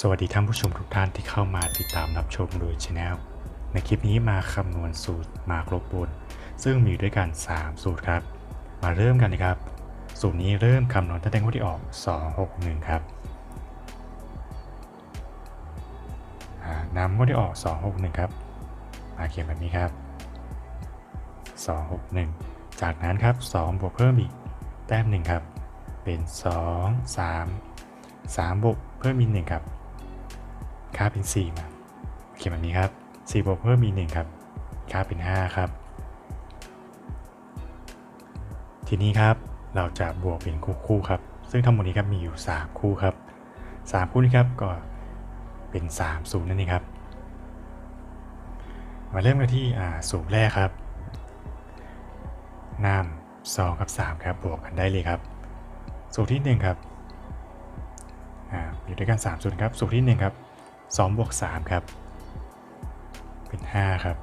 สวัสดีท่านผู้ชมทุกท่านที่เข้ามาติดตามรับชมโดยช anel ในคลิปนี้มาคำนวณสูตรมากลบบนซึ่งมีอยู่ด้วยกัน 3 สูตรครับ มาเริ่มกันนะครับ สูตรนี้เริ่มคำนวณตั้งแต่งวดที่ออก 261 ครับนำงวดที่ออก 261 ครับ มาเขียนแบบนี้ครับ 261 จากนั้นครับ 2 บวกเพิ่มอีกแต้มหนึ่งครับ เป็น 2 3 3บวกเพิ่มอีกหนึ่งครับ ค่าเป็น 4 มาเขียนแบบนี้ครับ4บวกเพิ่มมี1ครับค่าเป็น 5 ครับ ทีนี้ครับเราจะบวกเป็นคู่คู่ครับ ซึ่งทั้งหมดนี้ครับมีอยู่ 3 คู่ครับ 3 คู่นี้ครับก็เป็น 3 สูตรนั่นเองครับ มาเริ่มกันที่อ่าสูตรแรกครับนำ2กับ 3 ครับบวกกันได้เลยครับ สูตรที่ 1 ครับออยู่ด้วยกัน3สูตรครับ สูตรที่ 1 ครับ 2บวก3ครับ เป็น 5 ครับ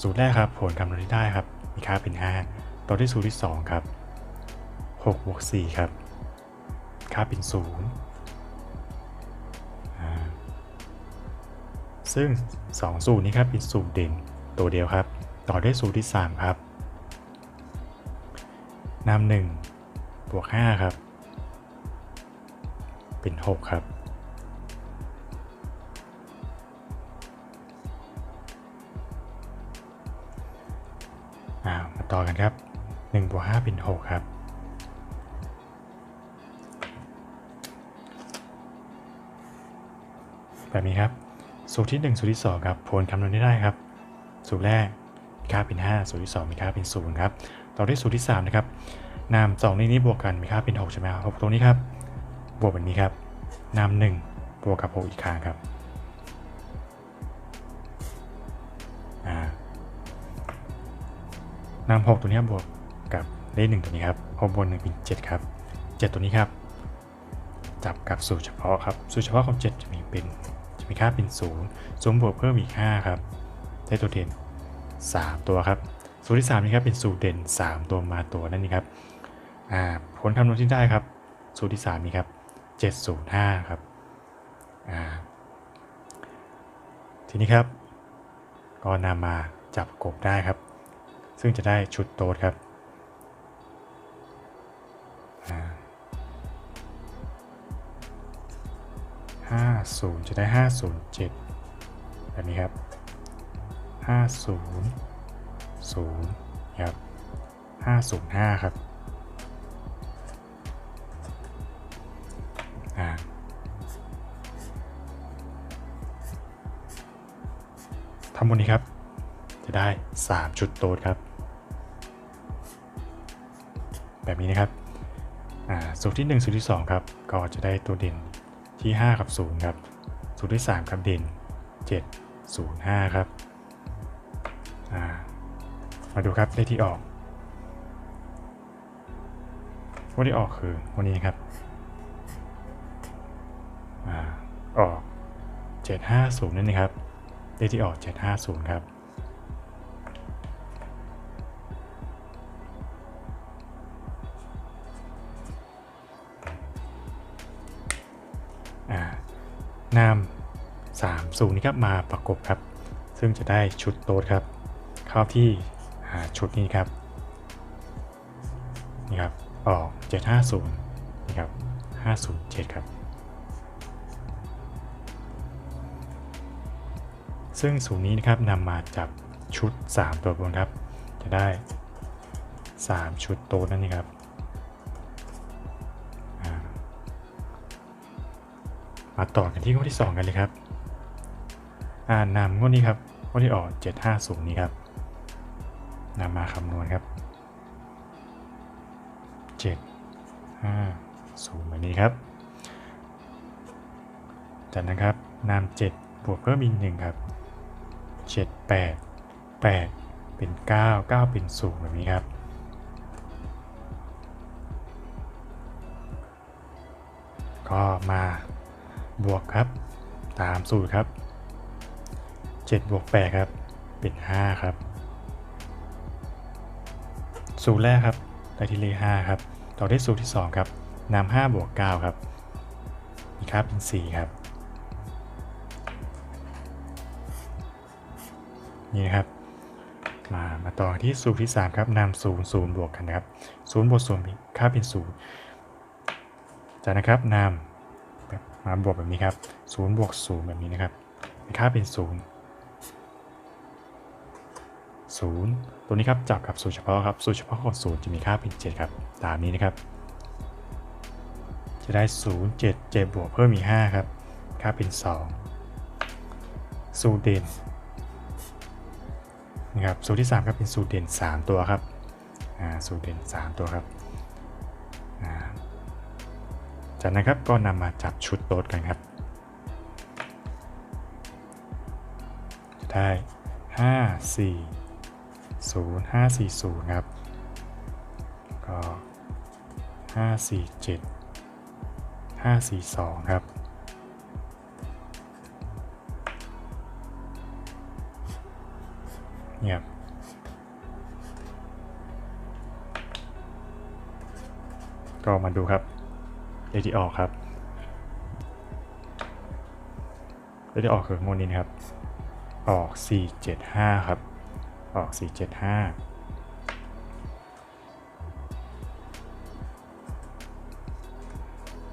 สูตรแรกครับ ผลคำนวณที่ได้ครับ มีค่าเป็น 5 ต่อด้วยสูตรที่ 2 ครับ6บวก4ครับ ค่าเป็น 0 ซึ่ง 2 สูตรนี้ครับเป็นสูตรเด่นตัวเดียวครับ ต่อด้วยสูตรที่ 3 ครับนำหนึ่งบวก5ครับ เป็น 6 ครับ ต่อกันครับ1บวก5เป็น6ครับแบบนี้ครับ สูตรที่ 1 สูตรที่ 2 ครับผลคำนวณได้ครับ สูตรแรกมีค่าเป็น 5 สูตรที่ 2 มีค่าเป็น0ครับ ต่อด้วยสูตรที่ 3 นะครับนาม2ในนี้บวกกันมีค่าเป็น 6 ใช่ไหมครับตรงนี้ครับ บวกแบบนี้ครับนาม1บวกกับ 6 อีกครั้งครับ นำ6ตัวนี้บวกกับเลข1ตัวนี้ครับ6บวก1เป็น7ครับ7ตัวนี้ครับ จับกับสูตรเฉพาะครับ สูตรเฉพาะของ7จะมีเป็นจะมีค่าเป็น0 0บวกเพิ่มอีก5ครับ ได้ตัวเด่น3ตัวครับ สูตรที่3นี้ครับเป็นสูตรเด่น3ตัวมาตัวนั่นเองครับอ่าผลคำนวณที่ได้ครับ สูตรที่3นี้ครับ705ครับอ่าทีนี้ครับ ก็นำมาจับกบได้ครับ ซึ่งจะได้ชุดโต๊ดครับห้าศูนย์จะได้ห้าศูนย์เจ็ดแบบนี้ครับห้าศูนย์ศูนย์ครับห้าศูนย์ห้าครับอ่าทั้งหมดนี้ครับ จะได้ 3 ชุดโต๊ดครับ นี้นะครับสูตรที่ 1 สูตรที่ 2 ครับ ก็จะได้ตัวเด่นที่ 5 กับ 0 ครับ สูตรที่ 3 ครับเด่น 7 0 5 ครับ มาดูครับเลขที่ออกวันที่ออกคือวันนี้นะครับอออก 750 นั่นเองครับเลขที่ออก 750 ครับ สามสูตรนี้ครับมาประกบครับ ซึ่งจะได้ชุดโต๊ดครับ เข้าที่ชุดนี้ครับนี่ครับออก750นี่ครับ507 ครับ ซึ่งสูตรนี้นะครับนำมาจับชุด 3 ตัวบนครับ จะได้ 3 ชุดโต๊นั่นเองครับมาต่อกันที่งวดที่ 2 กันเลยครับ อ่านำงวดนี้ครับงวดที่ออก 750 นี้ครับนำมาคำนวณครับ 7 5 0แบบนี้ครับ จากนั้นครับนำ7บวกเพิ่มอีกหนึ่งครับ 7 8 8 เป็น 9 9 เป็น0แบบนี้ครับก็มาบวกครับ ตามสูตรครับ 7บวก8ครับ เป็น 5 ครับสูตรแรกครับได้ที่เลข5ครับ ต่อด้วยสูตรที่ 2 ครับนำ5บวก9ครับ มีค่าเป็น 4 ครับ นี่นะครับ มา มาต่อที่สูตรที่ 3 ครับนำศูนย์ศูนย์บวกกันนะครับศูนย์บวกศูนย์ค่าเป็นศูนย์จากนะครับนำมาบวกแบบนี้ครับศูนย์บวกศูนย์แบบนี้นะครับมีค่าเป็นศู นย์ศูนย์ตัวนี้ครับจับกับสูตรเฉพาะครับสูตรเฉพาะของศูนย์จะมีค่าเป็น7ครับตามนี้นะครับ จะได้ 0 7 7บวกเพิ่มอีก5ครับค่าเป็น 2 สูตรเด่นนะครับสูตรที่3ครับเป็นสูตรเด่น 3 ตัวครับสูตรเด่น 3 ตัวครับจากนั้นครับก็นำมาจับชุดโต๊ดกันครับจะได้5 4 0 5 4 0 ครับ ก็ 5 4 7 5 4 2 ครับเนี่ยบก็มาดูครับเลขที่ออกครับเลขที่ออกคืองวดนี้นะครับ ออก 475 ครับ ออก 475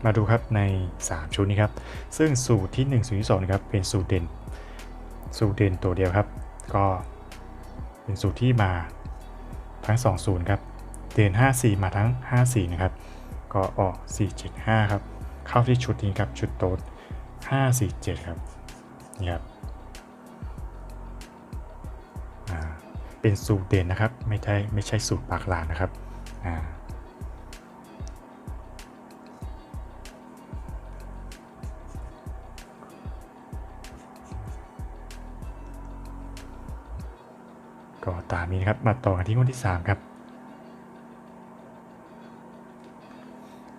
มาดูครับใน 3 ชุดนี้ครับ ซึ่งสูตรที่1สูตรที่2ครับเป็นสูตรเด่น สูตรเด่นตัวเดียวครับ ก็เป็นสูตรที่มาทั้ง2ศูนย์ครับ เด่น 54 มาทั้ง 54 นะครับ ก็ออก 475 ครับ เข้าที่ชุดนี้ครับ ชุดโต๊ด547 ครับนี่ครับ เป็นสูตรเด่นนะครับ ไม่ใช่ไม่ใช่สูตรปากหลานนะครับก็ตามนี้นะครับ มาต่อกันที่งวดที่ 3 ครับ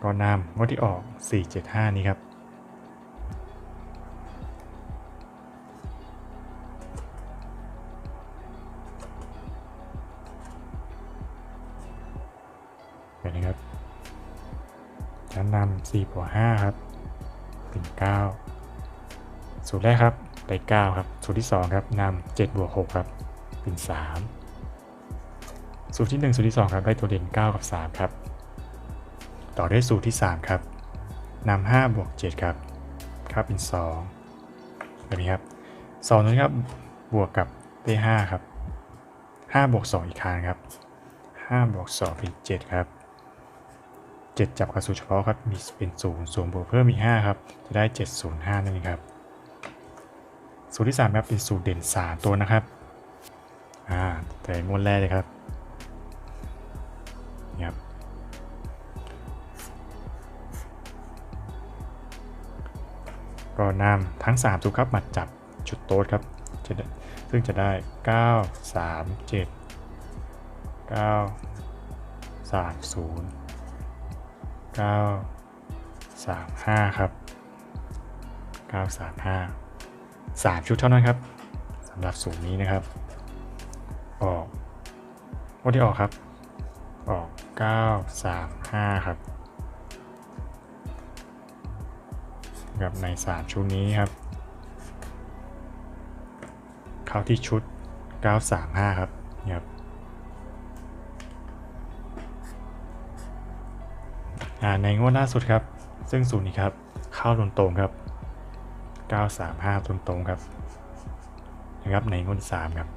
ก็นำงวดที่ออก 475 นี้ครับ แบบนี้ครับ ชั้นนำ4บวก5ครับเป็น9สูตรแรกครับได้9ครับ สูตรที่ 2 ครับนำ7บวก6ครับเป็น 3 สูตรที่ 1 สูตรที่ 2 ครับ ได้ตัวเด่น 9 กับ 3 ครับ ต่อด้วยสูตรที่ 3 ครับนำ5บวก7ครับครับเป็น 2 แบบนี้ครับ2ตัวนี้ครับบวกกับได้5ครับ5บวก2อีกครั้งครับ5บวก2เป็น7ครับ 7 จับกับสูตรเฉพาะครับ มีเป็น0 0บวกเพิ่มอีก5ครับ จะได้ 705 นั่นเองครับ สูตรที่3ครับเป็นสูตรเด่น 3 ตัวนะครับ อ่าแต่งวดแรกเลยครับนี่ครับ ก็นำทั้ง3ตัวครับมาจับจุดโต๊ดครับจะได้ซึ่งจะได้ 9 3 7 9 3 0 9 3 5 ครับ 9 3 5 3 ชุดเท่านั้นครับสำหรับสูตรนี้นะครับ ออกวันที่ออกครับ ออก 9 3 5 ครับกับใน 3 ชุดนี้ครับ เข้าที่ชุด 935 ครับนี่ครับ ในงวดล่าสุดครับ ซึ่งสูตรนี้ครับ เข้าตรงตรงๆครับ 935ตรงตรงๆครับนะครับในงวด3ครับ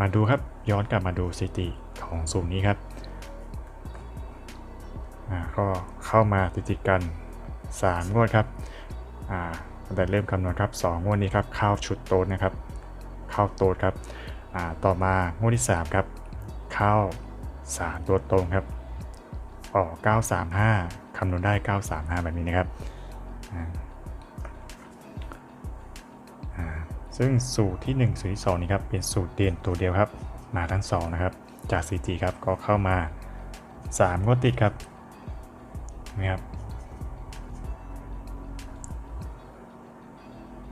มาดูครับย้อนกลับมาดูสถิติของสูตรนี้ครับก็เข้ามาติดติดกัน 3 งวดครับตั้งแต่เริ่มคำนวณครับ 2 งวดนี้ครับเข้าชุดโต๊ดนะครับ เข้าโต๊ดครับต่อมางวดที่ 3 ครับ เข้า 3 ตัวตรงครับ ออก 935 คำนวณได้ 935 แบบนี้นะครับ ซึ่งสูตรที่ 1 สูตรที่ 2 นี้ครับ เป็นสูตรเด่นตัวเดียวครับ มาทั้ง 2 นะครับ จาก 4G ครับ ก็เข้ามา 3 งวดติดครับนะครับ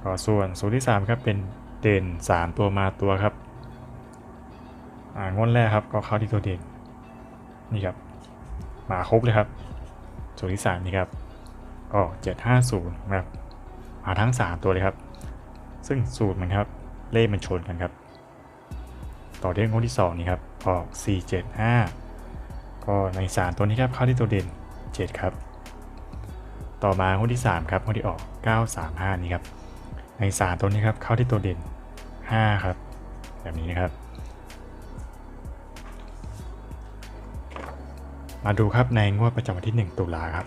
ก็ส่วนสูตรที่ 3 ครับ เป็นเด่น 3 ตัวมาตัวครับอ่างวดแรกครับ ก็เข้าที่ตัวเด่นนี่ครับ มาครบเลยครับสูตรที่3นี่ครับออก750นะครับมาทั้ง 3 ตัวเลยครับ ซึ่งสูตรมันครับเลขมันชนกันครับ ต่อด้วยงวดที่ 2 นี่ครับออก 475 ก็ใน 3 ตัวนี้ครับเข้าที่ตัวเด่น 7 ครับ ต่อมางวดที่ 3 ครับงวดที่ออก 935 นี่ครับใน 3 ตัวนี้ครับเข้าที่ตัวเด่น 5 ครับ แบบนี้นะครับ มาดูครับในงวดประจำวันที่ 1 ตุลาครับ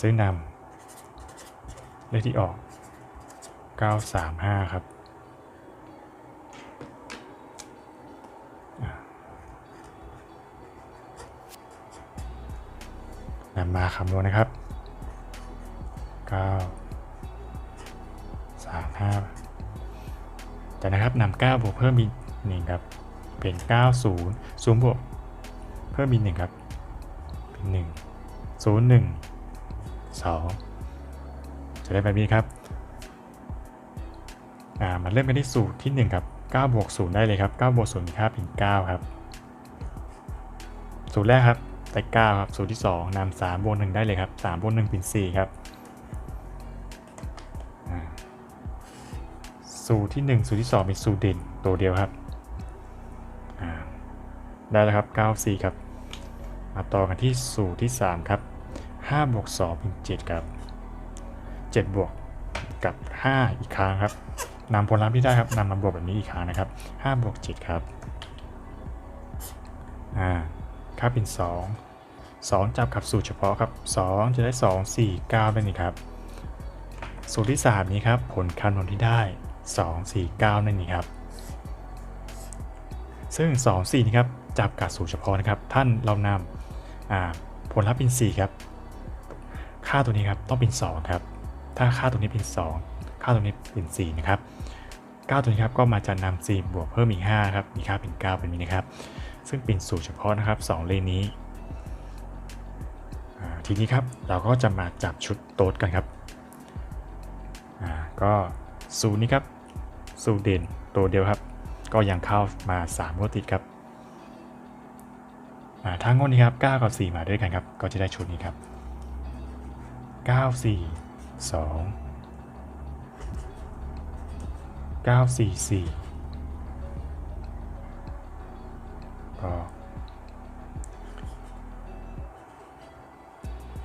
ซึ่งนำเลขที่ออก 935 ครับนำมาคำนวณนะครับ 9 3 5 จากนะครับนำ9บวกเพิ่มอีก1ครับเป็น90 0บวกเพิ่มอีก1ครับเป็น1 0 1 2 จะได้แบบนี้ครับอ่ามาเริ่มกันที่สูตรที่ 1 ครับ9บวก0ได้เลยครับ9บวก0มีค่าเป็น9ครับสูตรแรกครับได้9ครับสูตรที่2นำ3บวก1ได้เลยครับ3บวก1เป็น4ครับ สูตรที่ 1 สูตรที่ 2 เป็นสูตรเด่นตัวเดียวครับได้แล้วครับ 9 4 ครับ มาต่อกันที่สูตรที่ 3 ครับ 5 บวก 2 เป็น 7 ครับ 7 บวกกับ 5 อีกครั้งครับนำผลลัพธ์ที่ได้ครับนำมาบวกแบบนี้อีกครั้งนะครับ5บวก 7 ครับ อ่า ค่าเป็น 2 2 จับกับสูตรเฉพาะครับ 2 จะได้ 2 4 9นั่นเองครับ สูตรที่ 3 นี้ครับ ผลคำนวณที่ได้ 2 4 9 นั่นเองครับ ซึ่ง 2 4นี้ครับจับกับสูตรเฉพาะนะครับ ท่านเรานำผลลัพธ์เป็น 4 ครับ ค่าตัวนี้ครับต้องเป็น 2 ครับ ถ้าค่าตัวนี้เป็น 2 ค่าตัวนี้เป็น 4 นะครับ 9 ตัวนี้ครับก็มาจะนำ4บวกเพิ่มอีก5ครับ มีค่าเป็น 9 เป็นนี้นะครับ ซึ่งเป็นสูตรเฉพาะนะครับ 2 เลขนี้ทีนี้ครับเราก็จะมาจับชุดโต๊ดกันครับ อ่าก็ สูตรนี้ครับ สูตรเด่นตัวเดียวครับ ก็ยังเข้ามา3งวดติดครับอ่าถ้างวดนี้ครับ 9 กับ 4 มาด้วยกันครับ ก็จะได้ชุดนี้ครับ 9 4 2 9 4 4ก็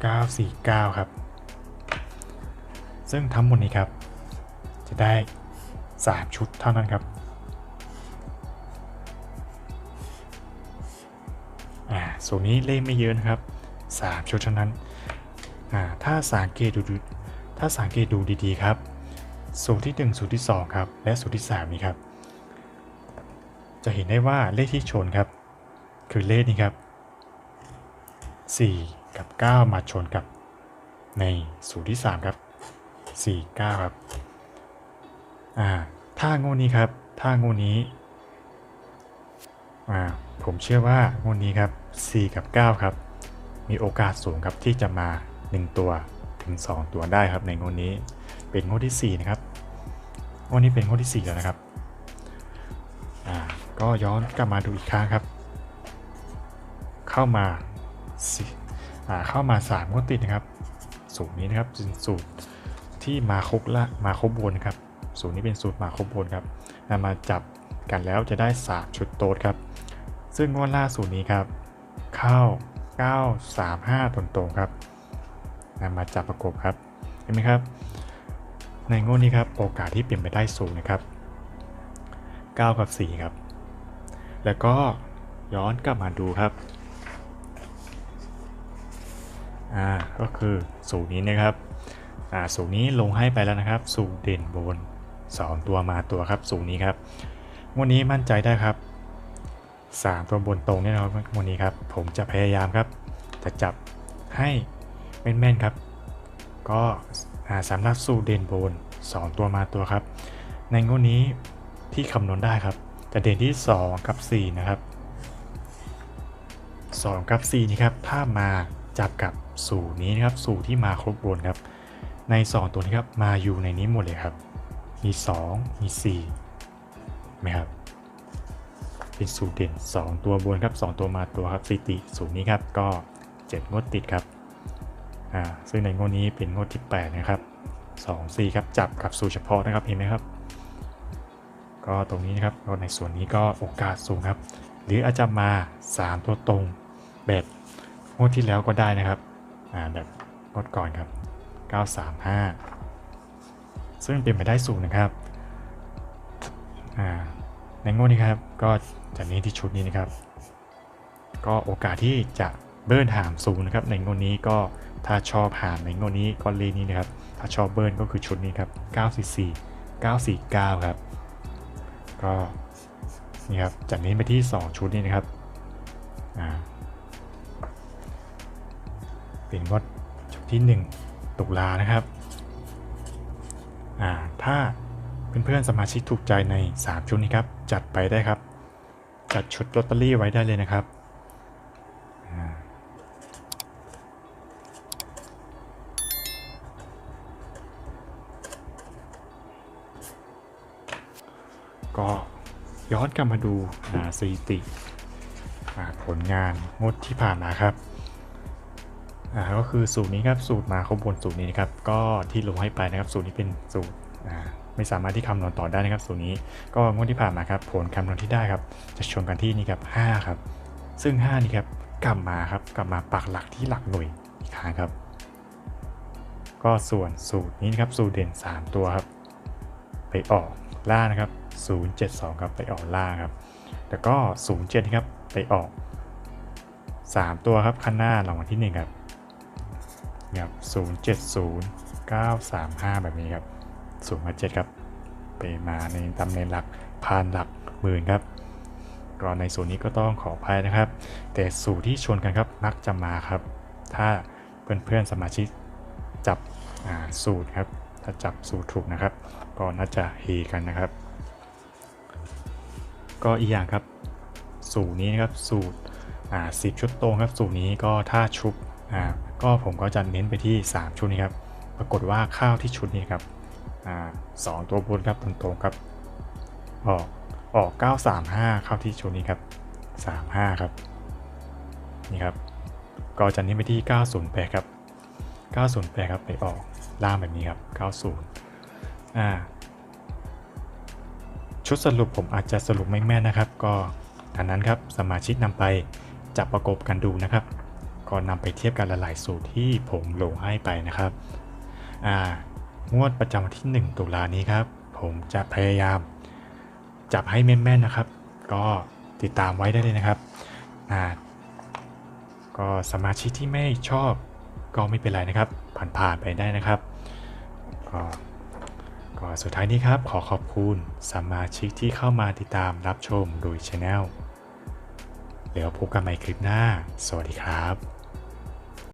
949 ครับ ซึ่งทั้งหมดนี้ครับ จะได้ 3 ชุดเท่านั้นครับอ่าส่วนนี้เลขไม่เยอะนะครับ 3 ชุดเท่านั้นอ่าถ้าสังเกตดูดูถ้าสังเกตดูดีๆครับสูตรที่ 1 สูตรที่ 2 ครับ และสูตรที่ 3 นี้ครับ จะเห็นได้ว่าเลขที่ชนครับ คือเลขนี้ครับ 4 กับ 9 มาชนกับในสูตรที่ 3 ครับ 4 9 ครับ อ่าถ้างวดนี้ครับ ถ้างวดนี้อ่าผมเชื่อว่างวดนี้ครับ 4 กับ 9 ครับ มีโอกาสสูงครับที่จะมา 1 ตัวถึง 2 ตัวได้ครับในงวดนี้ เป็นงวดที่ 4 นะครับงวดนี้เป็นงวดที่ 4 แล้วนะครับอ่าก็ย้อนกลับมาดูอีกครั้งครับ เข้ามาสิอ่าเข้ามา3งวดติดนะครับ สูตรนี้นะครับสูตรที่มาครบละมาครบบนครับ สูตรนี้เป็นสูตรมาคบบนครับนำมาจับกันแล้วจะได้ 3 ชุดโต๊ดครับ ซึ่งงวดล่าสูตรนี้ครับ เข้า 935ตรงๆครับนำมาจับประกบครับ เห็นไหมครับ ในงวดนี้ครับโอกาสที่เปลี่ยนไปได้สูงนะครับ 9 กับ 4 ครับ แล้วก็ย้อนกลับมาดูครับอ่าก็คือสูตรนี้นะครับอ่าสูตรนี้ลงให้ไปแล้วนะครับ สูตรเด่นบน 2 ตัวมาตัวครับสูตรนี้ครับวันนี้มั่นใจได้ครับ 3 ตัวบนตรงเนี่ยนะครับวันนี้ครับ ผมจะพยายามครับ จะจับให้แม่นๆครับ ก็สำหรับสูตรเด่นบน 2 ตัวมาตัวครับ ในงวดนี้ที่คำนวณได้ครับ จะเด่นที่ 2 กับ 4 นะครับ 2 กับ 4 นี่ครับ ถ้ามาจับกับสูตรนี้นะครับ สูตรที่มาครบบนครับ ใน 2 ตัวนี้ครับ มาอยู่ในนี้หมดเลยครับ มี2มี4ไหมครับเป็นสูตรเด่น 2 ตัวบนครับ 2 ตัวมาตัวครับสติสูตรนี้ครับก็ 7 งวดติดครับอ่าซึ่งในงวดนี้เป็นงวดที่ 8 นะครับ 2 4 ครับจับกับสูตรเฉพาะนะครับเห็นไหมครับ ก็ตรงนี้นะครับก็ในส่วนนี้ก็โอกาสสูงครับ หรืออาจจะมา 3 ตัวตรงแบบงวดที่แล้วก็ได้นะครับอ่าแบบงวดก่อนครับ 935 ซึ่งเป็นไปได้สูงนะครับในงวดนี้ครับก็จะเน้นที่ชุดนี้นะครับ ก็โอกาสที่จะเบิร์นหามสูงนะครับ ในงวดนี้ก็ถ้าชอบหามในงวดนี้ก็เลนนี้นะครับ ถ้าชอบเบิร์นก็คือชุดนี้ครับ 944 949 ครับ ก็นี่ครับจะเน้นไปที่ 2 ชุดนี้นะครับเป็นงวดชุดที่ 1 ตุลานะครับ ถ้าเพื่อนๆสมาชิกถูกใจใน 3 ชุดนี้ครับ จัดไปได้ครับ จัดชุดลอตเตอรี่ไว้ได้เลยนะครับก็ย้อนกลับมาดูสถิติผลงานงดที่ผ่านมาครับ อ่าก็คือสูตรนี้ครับสูตรมาข้างบนสูตรนี้นะครับก็ที่ลงให้ไปนะครับสูตรนี้เป็นสูตรอ่าไม่สามารถที่คำนวณต่อได้นะครับสูตรนี้ก็งวดที่ผ่านมาครับผลคำนวณที่ได้ครับจะชนกันที่นี่ครับ5ครับซึ่ง 5 นี่ครับกลับมาครับกลับมาปักหลักที่หลักหน่วยอีกครั้งครับ ก็ส่วนสูตรนี้นะครับสูตรเด่น 3 ตัวครับ ไปออกล่านะครับ 072 ครับไปออกล่าครับแล้วก็ 07 ครับไปออก 3 ตัวครับคันหน้ารางวัลที่1ครับ ครับ070 935 แบบนี้ครับสูงมา7ครับ ไปมาในตำแหน่งหลักพันหลักหมื่นครับก็ในสูตรนี้ก็ต้องขออภัยนะครับ แต่สูตรที่ชนกันครับมักจะมาครับ ถ้าเพื่อนๆสมาชิกจับสูตรครับ ถ้าจับสูตรถูกนะครับ ก็น่าจะเฮกันนะครับ ก็อีกอย่างครับ สูตรนี้นะครับสูตรสิบชุดตรงครับ สูตรนี้ก็ถ้าชุบ ก็ผมก็จะเน้นไปที่ 3 ชุดนี้ครับ ปรากฏว่าข้าวที่ชุดนี้ครับอสองตัวบนครับตรงๆครับ ออกออก 935 เข้าที่ชุดนี้ครับ 35 ครับ นี่ครับ ก็จะเน้นไปที่ 908 ครับ 908 ครับไปออกล่างแบบนี้ครับ 90 อ่า ชุดสรุปผมอาจจะสรุปไม่แม่นนะครับ ก็ดังนั้นครับสมาชิกนำไปจับประกบกันดูนะครับ ก็นำไปเทียบกันหลายๆสูตรที่ผมลงให้ไปนะครับอ่างวดประจำวันที่ 1 ตุลานี้ครับ ผมจะพยายามจับให้แม่นๆนะครับ ก็ติดตามไว้ได้เลยนะครับอ่าก็สมาชิกที่ไม่ชอบก็ไม่เป็นไรนะครับ ผ่านๆไปได้นะครับก็ก็สุดท้ายนี้ครับขอขอบคุณสมาชิกที่เข้ามาติดตามรับชมโดยช anel แล้วพบกันใหม่คลิปหน้า สวัสดีครับ